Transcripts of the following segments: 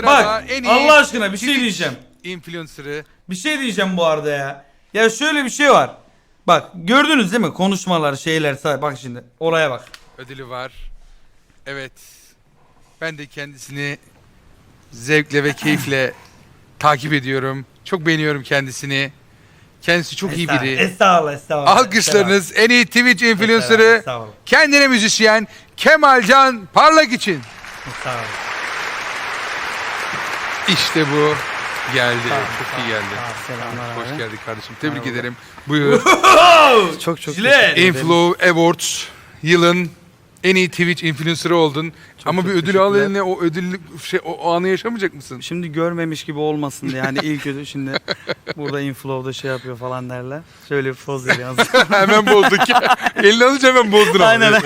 sırada Bak en iyi Allah aşkına bir şey diyeceğim. influencer'ı. Bir şey diyeceğim bu arada ya. Ya şöyle bir şey var. Bak gördünüz değil mi? Konuşmalar, şeyler. say- Bak şimdi olaya bak. ödülü var. Evet. Ben de kendisini zevkle ve keyifle takip ediyorum. Çok beğeniyorum kendisini. Kendisi çok iyi biri. Estağfurullah, estağfurullah. Alkışlarınız en iyi Twitch Estağfurullah, influencer'ı Estağfurullah. kendine müzisyen Kemalcan Parlak için. estağfurullah. İşte bu geldi. Tamam, çok tamam, iyi geldi. tamam, selamlar Hoş abi. geldin kardeşim. Tebrik Merhaba. ederim. Buyur. Çok çok Jilet. Inflow Awards yılın en iyi Twitch influencer'ı oldun. Ama çok bir ödül al eline o ödül şey o, o anı yaşamayacak mısın? Şimdi görmemiş gibi olmasın diye yani ilk ödül şimdi burada inflow'da şey yapıyor falan derler. Şöyle bir poz veriyoruz. hemen bozduk. Elini alınca hemen bozdun. Aynen.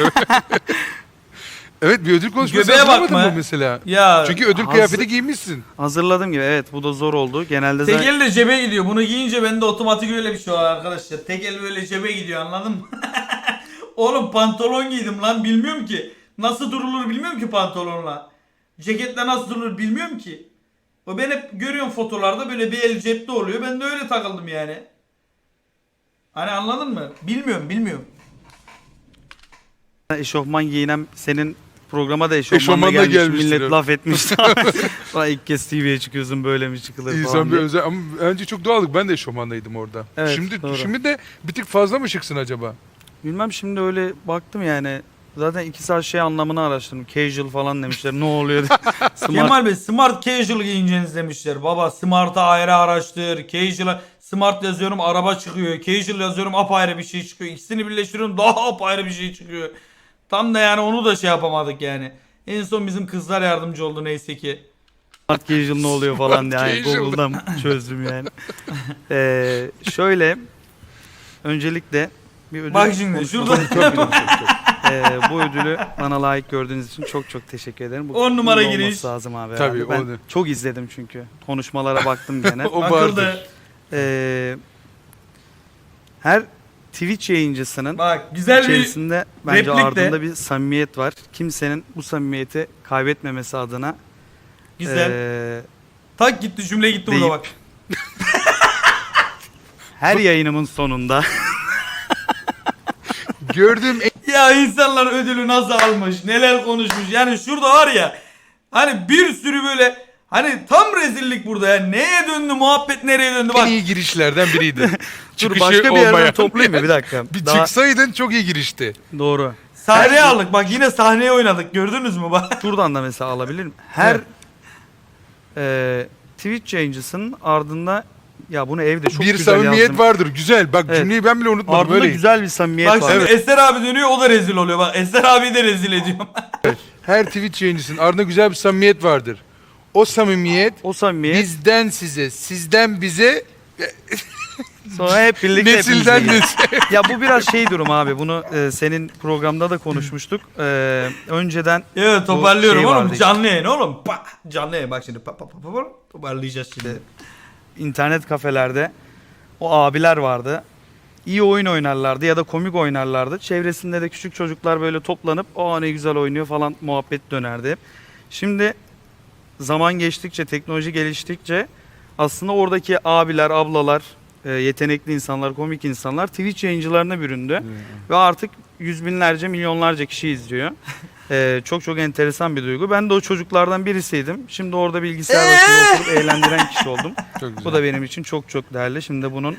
evet bir ödül konuşması Göbeğe hazırlamadın bakma. mı mesela? Ya Çünkü ödül hazır- kıyafeti giymişsin. Hazırladım gibi evet bu da zor oldu. Genelde tek zaten el de cebe gidiyor. Bunu giyince bende otomatik öyle bir şey var arkadaşlar. Tek el böyle cebe gidiyor anladın mı? Oğlum pantolon giydim lan bilmiyorum ki. Nasıl durulur bilmiyorum ki pantolonla. Ceketle nasıl durulur bilmiyorum ki. O ben hep görüyorum fotolarda böyle bir el cepte oluyor. Ben de öyle takıldım yani. Hani anladın mı? Bilmiyorum bilmiyorum. eşofman giyinen senin programa da eşofmanla Eşofmanla gelmiş gelmiştir, millet evet. laf etmiş. Sonra ilk kez TV'ye çıkıyorsun böyle mi çıkılır falan İnsan bir diye. özel ama önce çok doğallık. Ben de eşofmandaydım orada. Evet, şimdi doğru. şimdi de bir tık fazla mı şıksın acaba? Bilmem şimdi öyle baktım yani. Zaten iki saat şey anlamını araştırdım. Casual falan demişler. Ne oluyor? Smart Kemal Bey smart casual giyineceğiniz demişler. Baba smart'a ayrı araştır. Casual'a smart yazıyorum araba çıkıyor. Casual yazıyorum apayrı bir şey çıkıyor. İkisini birleştiriyorum daha apayrı bir şey çıkıyor. Tam da yani onu da şey yapamadık yani. En son bizim kızlar yardımcı oldu neyse ki. Smart casual ne oluyor falan diye. Yani casual. Google'dan çözdüm yani. Ee, şöyle öncelikle bir ödül Bak şimdi, konuşması- şurada- Ee, bu ödülü bana layık gördüğünüz için çok çok teşekkür ederim. Bu On numara olması giriş. lazım abi. Tabii, herhalde. ben onu. çok izledim çünkü. Konuşmalara baktım gene. O vardır. Ee, her Twitch yayıncısının Bak güzel bir içerisinde bence replik de- ardında bir samimiyet var. Kimsenin bu samimiyeti kaybetmemesi adına güzel. ee, Tak gitti cümle gitti burada deyip- bak. her yayınımın sonunda Gördüğüm en Ya insanlar ödülü nasıl almış, neler konuşmuş. Yani şurada var ya hani bir sürü böyle hani tam rezillik burada ya. Neye döndü muhabbet nereye döndü bak. iyi girişlerden biriydi. dur Çıkışı başka bir yerden toplayayım mı bir dakika. Bir Daha çıksaydın çok iyi girişti. doğru. Sahneye aldık bak yine sahneye oynadık gördünüz mü bak. Şuradan da mesela alabilirim. Her Evet. e, Twitch yayıncısının ardında ya bunu evde çok bir güzel samimiyet yazdım. vardır. Güzel. Bak Evet. cümleyi ben bile unutmadım. Ardında Öyle. güzel bir samimiyet Bak var. şimdi Eser abi dönüyor o da rezil oluyor. Bak Eser abi de rezil ediyorum. Her Twitch yayıncısının ardında güzel bir samimiyet vardır. O samimiyet O samimiyet bizden size, sizden bize, sonra hep birlikte nesilden hepimize nesile. ya bu biraz şey durum abi. Bunu e, senin programda da konuşmuştuk. E, önceden evet toparlıyorum şey oğlum vardı canlı yayın oğlum. Pa, canlı yayın bak şimdi pa, pa, pa, pa, pa, toparlayacağız şimdi. internet kafelerde o abiler vardı. İyi oyun oynarlardı ya da komik oynarlardı. Çevresinde de küçük çocuklar böyle toplanıp o ne güzel oynuyor falan muhabbet dönerdi. Şimdi zaman geçtikçe, teknoloji geliştikçe aslında oradaki abiler, ablalar, e, yetenekli insanlar, komik insanlar Twitch yayıncılarına büründü. Ve artık yüz binlerce, milyonlarca kişi izliyor. E, çok çok enteresan bir duygu. Ben de o çocuklardan birisiydim. Şimdi orada bilgisayar başında oturup eğlendiren kişi oldum. Çok güzel. Bu da benim için çok çok değerli. Şimdi de bunun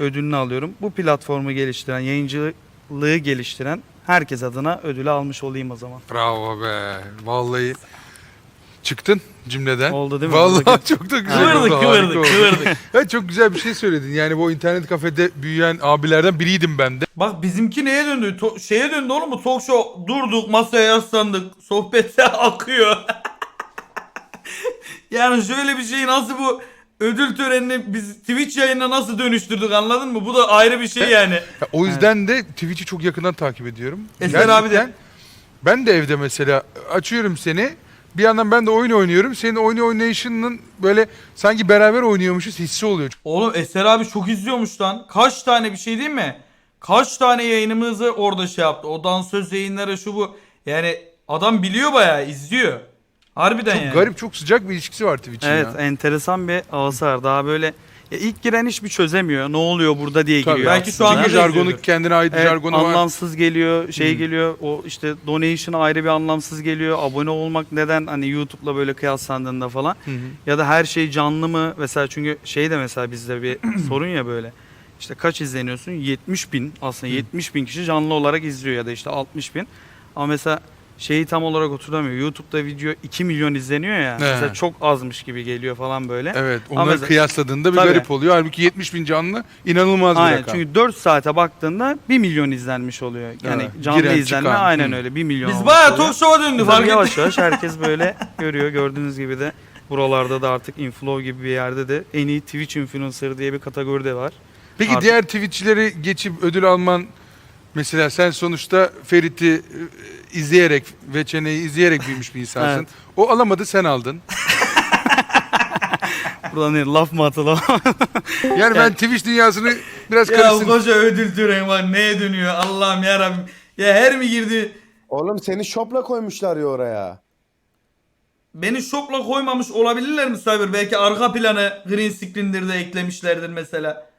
ödülünü alıyorum. Bu platformu geliştiren, yayıncılığı geliştiren herkes adına ödülü almış olayım o zaman. Bravo be. Vallahi çıktın cümleden. Oldu değil mi? Vallahi Buradaki- çok da güzel oldu. Kıvırdık harika kıvırdık oldu. kıvırdık. Ya çok güzel bir şey söyledin. Yani bu internet kafede büyüyen abilerden biriydim ben de. Bak bizimki neye döndü? To- şeye döndü oğlum bu talk show. Durduk masaya yaslandık. Sohbete akıyor. yani şöyle bir şeyi nasıl bu ödül törenini biz Twitch yayınına nasıl dönüştürdük anladın mı? Bu da ayrı bir şey yani. Ya o yüzden de Twitch'i çok yakından takip ediyorum. Eser abi de. Ben de evde mesela açıyorum seni. Bir yandan ben de oyun oynuyorum. Senin oyun oynayışının böyle sanki beraber oynuyormuşuz hissi oluyor. Oğlum Eser abi çok izliyormuş lan. Kaç tane bir şey değil mi? Kaç tane yayınımızı orada şey yaptı. O dansöz yayınları şu bu. Yani adam biliyor bayağı izliyor. Harbiden Çok yani. garip, çok sıcak bir ilişkisi var Twitch'in Evet ya. enteresan bir havası var. Daha böyle ya ilk giren hiçbir çözemiyor. Ne oluyor burada diye Tabii. giriyor. Belki şu aslında. anda jargonu kendine ait Evet, jargonu var. anlamsız geliyor, şey Hmm. geliyor. O işte donation ayrı bir anlamsız geliyor. Abone olmak neden hani YouTube'la böyle kıyaslandığında falan. Hı. Ya da her şey canlı mı? Mesela çünkü şey de mesela bizde bir sorun ya böyle. İşte kaç izleniyorsun? 70 bin aslında 70 bin kişi canlı olarak izliyor ya da işte 60 bin. Ama mesela şeyi tam olarak oturamıyor. YouTube'da video 2 milyon izleniyor ya. He. Mesela çok azmış gibi geliyor falan böyle. Evet, Ama onları mesela- kıyasladığında bir Tabii. garip oluyor. Halbuki 70 bin canlı inanılmaz bir Aynen rakam. çünkü 4 saate baktığında 1 milyon izlenmiş oluyor. Yani Evet, canlı giren, izlenme çıkan. aynen Hı. öyle 1 milyon Biz olmuş bayağı oluyor. talk show'a döndü Tabii fark yavaş ettin. yavaş herkes böyle görüyor. Gördüğünüz gibi de buralarda da artık inflow gibi bir yerde de en iyi Twitch influencer diye bir kategori de var. Peki Artık- diğer Twitch'çileri geçip ödül alman mesela sen sonuçta Ferit'i e, izleyerek ve Çene'yi izleyerek büyümüş bir insansın. Evet. O alamadı sen aldın. Buradan ne, laf mı atalım? Yani ben Twitch dünyasını biraz Ya karıştırdım. koca ödül töreni var neye dönüyor Allah'ım yarabbim. Ya her mi girdi? Oğlum seni şopla koymuşlar ya oraya. Beni şopla koymamış olabilirler mi Cyber? Belki arka planı green screen'dir de eklemişlerdir mesela.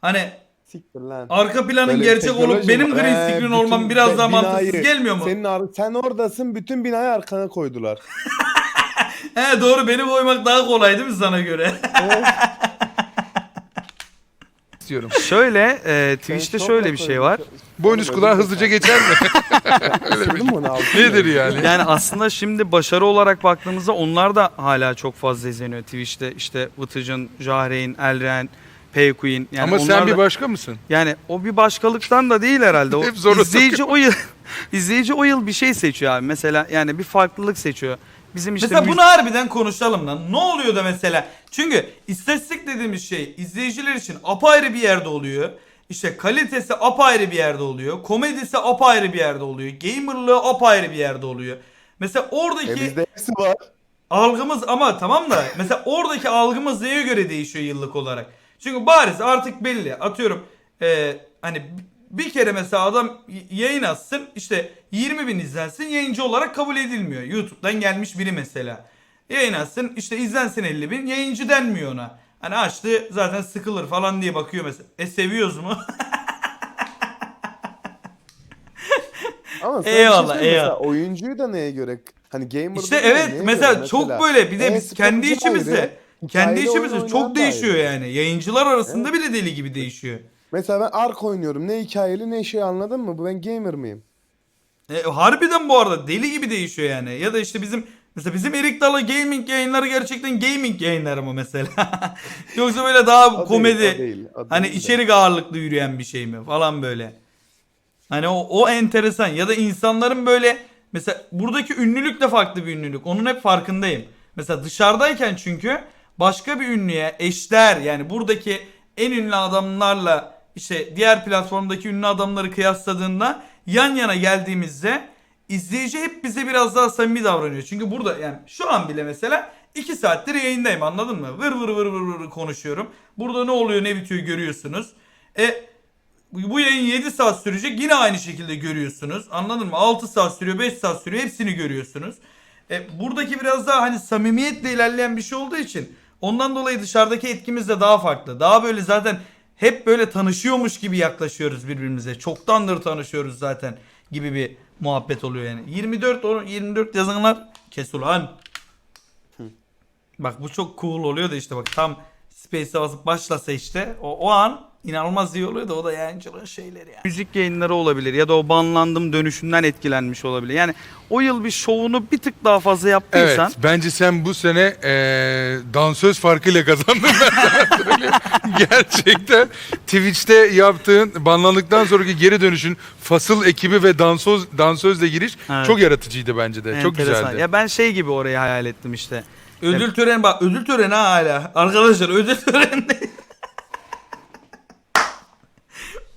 Hani Siktir lan. arka planın Böyle gerçek olup teknoloji benim var. green Ee, screen bütün olmam biraz daha binayı- mantıksız gelmiyor mu? Senin ar- sen oradasın bütün binayı arkana koydular. He doğru beni koymak daha kolay değil mi sana göre? istiyorum. şöyle e, Twitch'te şöyle bir şey var. Boynuz kulağı hızlıca geçer mi? Onu? Nedir yani? Yani aslında şimdi başarı olarak baktığımızda onlar da hala çok fazla izleniyor Twitch'te. İşte Vıtıcın, Jahreyn, Elren, Payqueen. Yani Ama onlar sen bir başka mısın? Yani o bir başkalıktan da değil herhalde. O Hep zora izleyici o yıl izleyici o yıl bir şey seçiyor abi. Mesela yani bir farklılık seçiyor. Bizim işte mesela müzik- bunu harbiden konuşalım lan. Ne oluyor da mesela? Çünkü istatistik dediğimiz şey izleyiciler için apayrı bir yerde oluyor. İşte kalitesi apayrı bir yerde oluyor. Komedisi apayrı bir yerde oluyor. Gamerlığı apayrı bir yerde oluyor. Mesela oradaki E bizde hepsi var. algımız ama tamam da mesela oradaki algımız neye göre değişiyor yıllık olarak? Çünkü bariz artık belli. Atıyorum e, hani bir kere mesela adam yayın açsın işte 20 bin izlensin yayıncı olarak kabul edilmiyor. YouTube'dan gelmiş biri mesela. Yayın açsın işte izlensin 50 bin yayıncı denmiyor ona. Hani açtı zaten sıkılır falan diye bakıyor mesela. E seviyoruz mu? Ama sen Eyvallah, şey eyvallah. Mesela oyuncuyu da neye göre? Hani gamer İşte evet mesela, çok böyle bir de biz kendi içimizde kendi içimizde çok değişiyor yani. Yayıncılar arasında bile deli gibi değişiyor. Mesela ben Ark oynuyorum. Ne hikayeli ne şey anladın mı? Bu ben gamer mıyım? E, harbiden bu arada deli gibi değişiyor yani. Ya da işte bizim mesela bizim Erik Dalı gaming yayınları gerçekten gaming yayınları mı mesela? Yoksa böyle daha O komedi değil, o değil, o hani değil de. içerik ağırlıklı yürüyen bir şey mi falan böyle. Hani o, o enteresan ya da insanların böyle mesela buradaki ünlülük de farklı bir ünlülük. Onun hep farkındayım. Mesela dışarıdayken çünkü başka bir ünlüye eşler yani buradaki en ünlü adamlarla işte diğer platformdaki ünlü adamları kıyasladığında yan yana geldiğimizde izleyici hep bize biraz daha samimi davranıyor. Çünkü burada yani şu an bile mesela 2 saattir yayındayım anladın mı? Vır vır vır vır vır konuşuyorum. Burada ne oluyor ne bitiyor görüyorsunuz. E bu yayın 7 saat sürecek yine aynı şekilde görüyorsunuz. Anladın mı? 6 saat sürüyor 5 saat sürüyor hepsini görüyorsunuz. E, buradaki biraz daha hani samimiyetle ilerleyen bir şey olduğu için ondan dolayı dışarıdaki etkimiz de daha farklı. Daha böyle zaten hep böyle tanışıyormuş gibi yaklaşıyoruz birbirimize. Çoktandır tanışıyoruz zaten gibi bir muhabbet oluyor yani. 24 o- 24 yazanlar kes ulan. Bak bu çok cool oluyor da işte bak tam Space'e basıp başlasa işte o, o an inanılmaz iyi oluyor da o da yayıncılığın şeyleri yani. müzik yayınları olabilir ya da o banlandım dönüşünden etkilenmiş olabilir. Yani o yıl bir şovunu bir tık daha fazla Evet. yaptıysan Bence sen bu sene eee dansöz farkıyla kazandın ben sana söyleyeyim. Gerçekten Twitch'te yaptığın banlandıktan sonraki geri dönüşün fasıl ekibi ve dansöz dansözle giriş Evet. çok yaratıcıydı bence de. Çok enteresan. güzeldi. Ya ben şey gibi orayı hayal ettim işte. Ödül töreni bak ödül töreni ha hala. Arkadaşlar ödül töreni.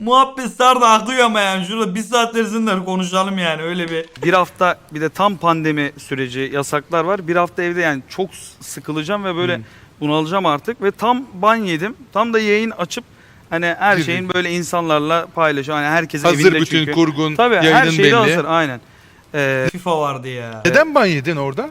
Muhabbet sardı akıyor ama yani şurada bir saat zinler konuşalım yani öyle bir. Bir hafta bir de tam pandemi süreci yasaklar var. Bir hafta evde yani çok sıkılacağım ve böyle bunalacağım artık ve tam ban yedim. Tam da yayın açıp hani her Girdik. şeyin böyle insanlarla paylaşıyor. Hani herkes Hazır evinde bütün çünkü. kurgun, Tabii her yayının şey de belli. hazır aynen. Ee, FIFA vardı ya. Neden ban yedin orada?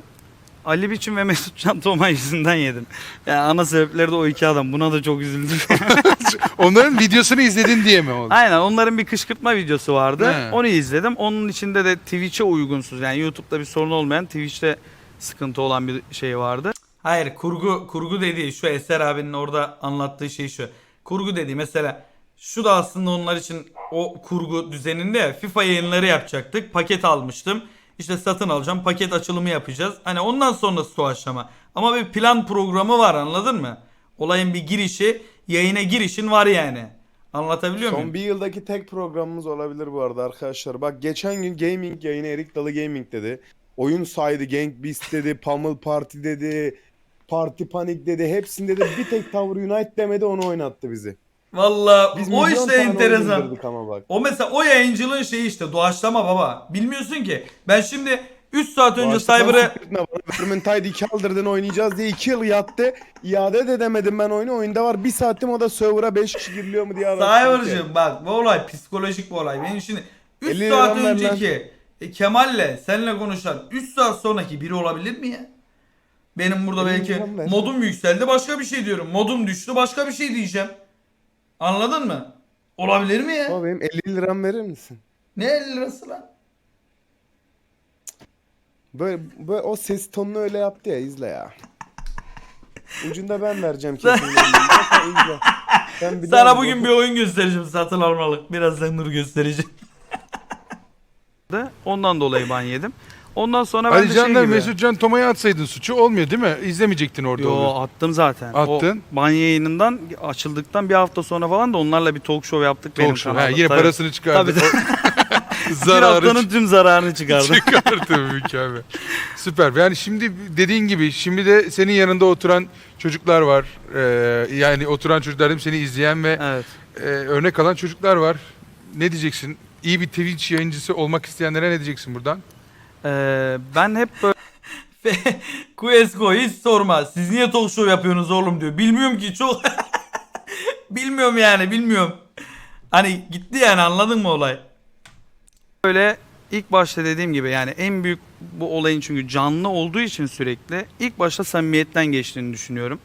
Ali Biçim ve Mesut Can Toma yüzünden yedim. Yani ana sebepleri de o iki adam. Buna da çok üzüldüm. Onların videosunu izledin diye mi oldu? Aynen onların bir kışkırtma videosu vardı. He. Onu izledim. Onun içinde de Twitch'e uygunsuz. Yani YouTube'da bir sorun olmayan Twitch'te sıkıntı olan bir şey vardı. Hayır kurgu kurgu dediği şu Eser abinin orada anlattığı şey şu. Kurgu dediği mesela şu da aslında onlar için o kurgu düzeninde FIFA yayınları yapacaktık. Paket almıştım. İşte satın alacağım. Paket açılımı yapacağız. Hani ondan sonrası o aşama. Ama bir plan programı var anladın mı? Olayın bir girişi, yayına girişin var yani. Anlatabiliyor muyum? Son bir yıldaki tek programımız olabilir bu arada arkadaşlar. Bak geçen gün gaming yayını Erik Dalı Gaming dedi. Oyun saydı, Gang Beast dedi, Pummel Party dedi, Party Panic dedi. Hepsinde de bir tek Tower Unite demedi onu oynattı bizi. Valla Biz o milyon işte tane oyun enteresan. indirdik ama bak. O mesela o yayıncılığın şeyi işte doğaçlama baba. Bilmiyorsun ki. Ben şimdi 3 saat önce Cyber'ı Vermintide 2 aldırdın oynayacağız diye 2 yıl yattı. İade de demedim ben oyunu. Oyunda var bir saatim o da server'a 5 kişi giriliyor mu diye araştırdık. Cyber'cığım bak bu olay psikolojik bir olay. Benim şimdi 3 50 saat liram ver lan. önceki e, Kemal'le seninle konuşan 3 saat sonraki biri olabilir mi ya? Benim burada 50 belki liram ver. modum yükseldi başka bir şey diyorum. Modum düştü başka bir şey diyeceğim. Anladın mı? Olabilir mi ya? Ama benim 50 liram verir misin? Ne 50 lirası lan? Böyle, böyle o ses tonunu öyle yaptı ya izle ya. Ucunda ben vereceğim kesin. Sen izle. Bir Sana daha- bugün bir oyun göstereceğim satın almalık. Birazdan Nur göstereceğim. Ondan dolayı ban yedim. Ondan sonra ben Ali de şey Can'la gibi... Mesut Can Toma'ya atsaydın suçu olmuyor değil mi? İzlemeyecektin orada Yo onu. attım zaten. Attın. O ban yayınından açıldıktan bir hafta sonra falan da onlarla bir talk show yaptık benim Talk show. Ha, kanalda. yine Tabii. parasını çıkardı. Tabii bir haftanın tüm zararını çıkardı. çıkardı mükemmel. Süper. Yani şimdi dediğin gibi şimdi de senin yanında oturan çocuklar var. Ee, yani oturan çocuklar dedim seni izleyen ve evet. e, örnek alan çocuklar var. Ne diyeceksin? İyi bir Twitch yayıncısı olmak isteyenlere ne diyeceksin buradan? Ee, ben hep böyle Kuesko hiç sorma. Siz niye talk show yapıyorsunuz oğlum diyor. Bilmiyorum ki çok. bilmiyorum yani bilmiyorum. Hani gitti yani anladın mı olay? böyle ilk başta dediğim gibi yani en büyük bu olayın çünkü canlı olduğu için sürekli ilk başta samimiyetten geçtiğini düşünüyorum.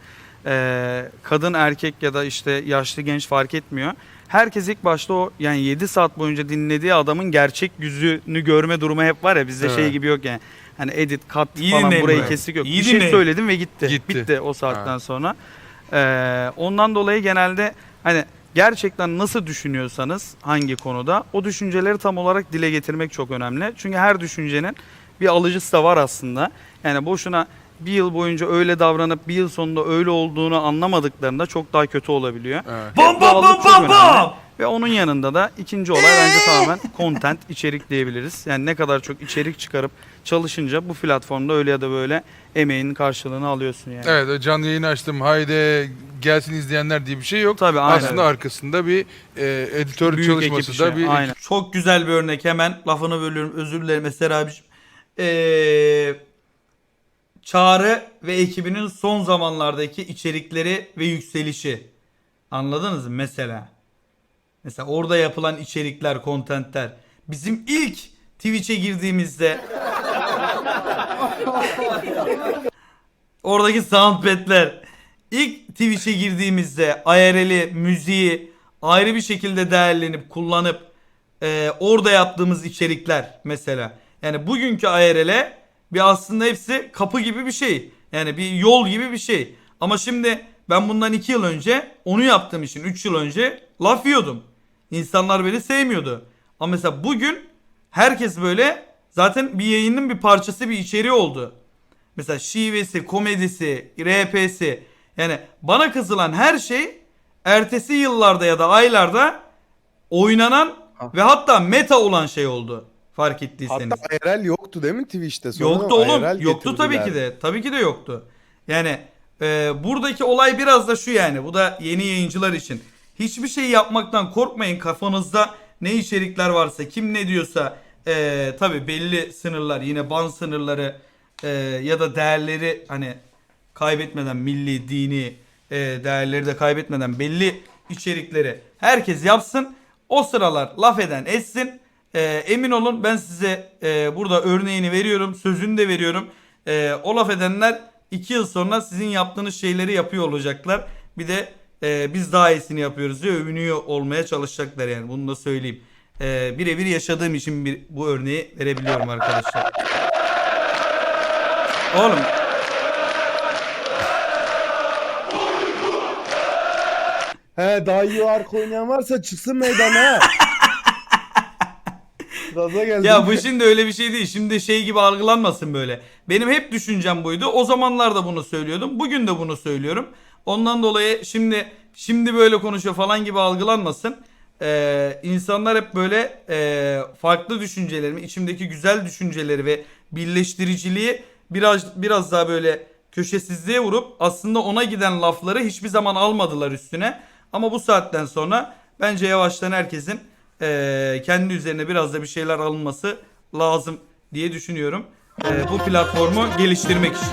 Ee, kadın erkek ya da işte yaşlı genç fark etmiyor. Herkes ilk başta o yani 7 saat boyunca dinlediği adamın gerçek yüzünü görme durumu hep var ya bizde şey Evet. gibi yok yani. Hani edit, kat İyi falan dinleyin burayı be. kesik yok. İyi bir şey dinleyin. söyledim ve gitti. Gitti. Bitti o saatten Ha. sonra. Ee, ondan dolayı genelde hani gerçekten nasıl düşünüyorsanız hangi konuda o düşünceleri tam olarak dile getirmek çok önemli. Çünkü her düşüncenin bir alıcısı da var aslında. Yani boşuna bir yıl boyunca öyle davranıp bir yıl sonunda öyle olduğunu anlamadıklarında çok daha kötü olabiliyor. Evet. Bam bam bam Doğallık çok bam önemli. bam. Ve onun yanında da ikinci olay bence tamamen content, içerik diyebiliriz. Yani ne kadar çok içerik çıkarıp çalışınca bu platformda öyle ya da böyle emeğinin karşılığını alıyorsun yani. Evet canlı yayını açtım. Haydi gelsin izleyenler diye bir şey yok. Tabii, aynen. Aslında arkasında bir e, editör Büyük ekip çalışması işi, da bir aynen. Çok güzel bir örnek hemen lafını bölüyorum özür dilerim Eser abiciğim. Ee, Çağrı ve ekibinin son zamanlardaki içerikleri ve yükselişi. Anladınız mı mesela? Mesela orada yapılan içerikler, kontentler. Bizim ilk Twitch'e girdiğimizde oradaki soundpad'ler ilk Twitch'e girdiğimizde IRL'i, müziği ayrı bir şekilde değerlenip kullanıp e, orada yaptığımız içerikler mesela. Yani bugünkü IRL'e bir aslında hepsi kapı gibi bir şey. Yani bir yol gibi bir şey. Ama şimdi ben bundan 2 yıl önce onu yaptığım için 3 yıl önce laf yiyordum. İnsanlar beni sevmiyordu. Ama mesela bugün herkes böyle zaten bir yayının bir parçası bir içeriği oldu. Mesela şivesi, komedisi, RP'si yani bana kızılan her şey ertesi yıllarda ya da aylarda oynanan ve hatta meta olan şey oldu. Fark ettiyseniz. Hatta IRL yoktu değil mi Twitch'te? Sonra Yoktu oğlum. IRL Yoktu tabii ki de. Tabii ki de yoktu. Yani e, buradaki olay biraz da şu yani. Bu da yeni yayıncılar için. Hiçbir şey yapmaktan korkmayın. Kafanızda ne içerikler varsa, kim ne diyorsa e, tabii belli sınırlar, yine ban sınırları e, ya da değerleri hani kaybetmeden milli, dini e, değerleri de kaybetmeden belli içerikleri herkes yapsın. O sıralar laf eden etsin. E, emin olun ben size e, burada örneğini veriyorum, sözünü de veriyorum. Ee, o laf edenler 2 yıl sonra sizin yaptığınız şeyleri yapıyor olacaklar. Bir de e, biz daha iyisini yapıyoruz diye övünüyor olmaya çalışacaklar yani bunu da söyleyeyim. Ee, birebir yaşadığım için bir, bu örneği verebiliyorum arkadaşlar. Oğlum He daha iyi arka oynayan varsa çıksın meydana. Gaza geldim. Ya bu şimdi öyle bir şey değil. Şimdi şey gibi algılanmasın böyle. Benim hep düşüncem buydu. O zamanlar da bunu söylüyordum. Bugün de bunu söylüyorum. Ondan dolayı şimdi şimdi böyle konuşuyor falan gibi algılanmasın. Ee, insanlar hep böyle e, farklı düşüncelerimi, içimdeki güzel düşünceleri ve birleştiriciliği biraz biraz daha böyle köşesizliğe vurup aslında ona giden lafları hiçbir zaman almadılar üstüne. Ama bu saatten sonra bence yavaştan herkesin eee, kendi üzerine biraz da bir şeyler alınması lazım diye düşünüyorum. Eee, bu platformu geliştirmek için.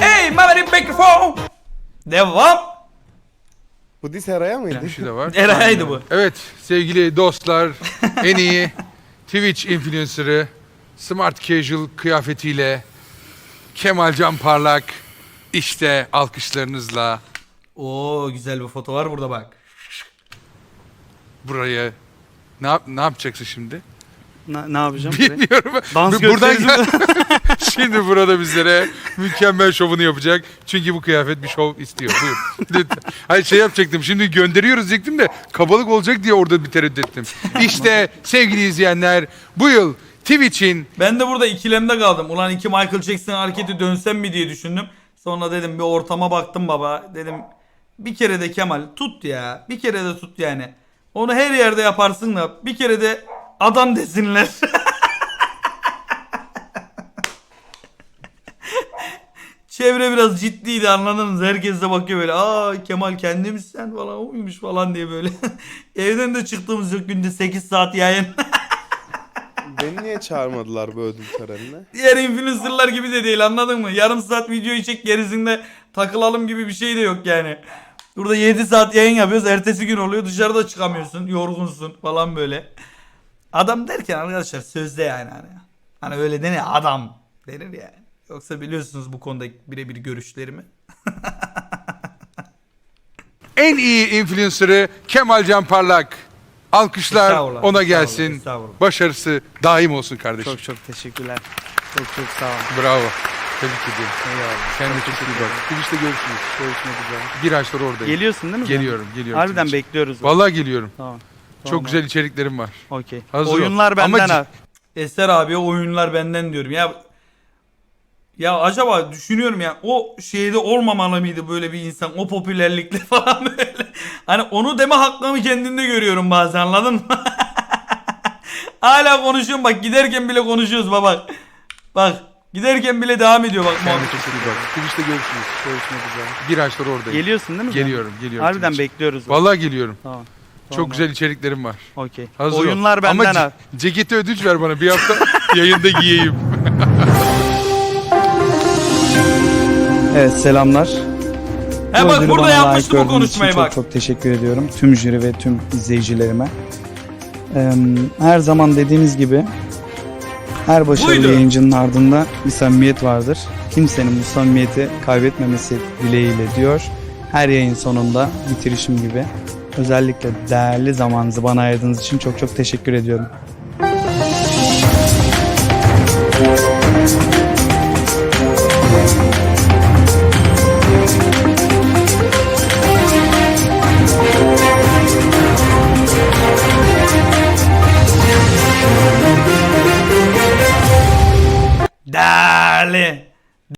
Hey, Maverick Microphone! Devam! Bu diz Hera'ya mıydı? Bir şey de var. Eray'dı bu. Evet sevgili dostlar en iyi Twitch influencer'ı smart casual kıyafetiyle Kemal Can Parlak işte alkışlarınızla Oo güzel bir foto var burada bak. buraya ne, yap- ne yapacaksın şimdi? Ne, ne yapacağım? Bilmiyorum. Dans Bu- Buradan gösterisi mi? şimdi burada bizlere mükemmel şovunu yapacak. Çünkü bu kıyafet bir şov istiyor. Buyur. Lütfen. Hayır şey yapacaktım. Şimdi gönderiyoruz diyecektim de kabalık olacak diye orada bir tereddüt ettim. İşte sevgili izleyenler bu yıl Twitch'in Ben de burada ikilemde kaldım. Ulan iki Michael Jackson hareketi dönsem mi diye düşündüm. Sonra dedim bir ortama baktım baba. Dedim bir kere de Kemal tut ya. Bir kere de tut yani. Onu her yerde yaparsın da bir kere de adam desinler. Çevre biraz ciddiydi anladınız. Herkes de bakıyor böyle. Aa Kemal kendimiz sen falan uymuş falan diye böyle. Evden de çıktığımız yok günde 8 saat yayın. Beni niye çağırmadılar bu ödül törenine? Diğer influencerlar gibi de değil anladın mı? Yarım saat videoyu çek gerisinde takılalım gibi bir şey de yok yani. Burada 7 saat yayın yapıyoruz. Ertesi gün oluyor dışarıda çıkamıyorsun. Yorgunsun falan böyle. Adam derken arkadaşlar sözde yani hani. Hani öyle denir ya, adam denir yani. Yoksa biliyorsunuz bu konuda birebir görüşlerimi. en iyi influencer'ı Kemal Can Parlak. Alkışlar Estağfurullah, ona estağfurullah, gelsin. estağfurullah. Başarısı daim olsun kardeşim. Çok çok teşekkürler. Çok çok sağ olun. Bravo. Tebrik ediyorum. Eyvallah. Kendine çok iyi bak. Twitch'te görüşürüz. Görüşmek üzere. Bir ay sonra oradayım. Geliyorsun değil mi? Geliyorum, geliyorum. Harbiden Twitch. bekliyoruz. Vallahi geliyorum. Tamam. Çok Tamam. güzel içeriklerim var. Okey. Hazır ol. Oyunlar Ama benden abi. Eser abi oyunlar benden diyorum. Ya ya acaba düşünüyorum ya o şeyde olmamalı mıydı böyle bir insan o popülerlikle falan böyle. Hani onu deme hakkımı kendimde görüyorum bazen anladın mı? Hala konuşuyorum bak giderken bile konuşuyoruz baba. Bak giderken bile devam ediyor bak Kendine çok iyi bak. Twitch'te görüşürüz. Görüşmek üzere. Sonra oradayım. Geliyorsun değil mi? Geliyorum, geliyorum. Harbiden Twitch'e. bekliyoruz. Vallahi geliyorum. Tamam. Çok Tamam. güzel içeriklerim var. Okey. Hazır ol. Oyunlar benden Ama ce- abi. ceketi ödünç ver bana. Bir hafta yayında giyeyim. Evet selamlar. He Bu bak burada yapmıştım gördüğünüz konuşmayı bak. Çok çok teşekkür ediyorum tüm jüri ve tüm izleyicilerime. Ee, her zaman dediğimiz gibi her başarılı Buydu. yayıncının ardında bir samimiyet vardır. Kimsenin bu samimiyeti kaybetmemesi dileğiyle diyor. Her yayın sonunda bitirişim gibi. Özellikle değerli zamanınızı bana ayırdığınız için çok çok teşekkür ediyorum.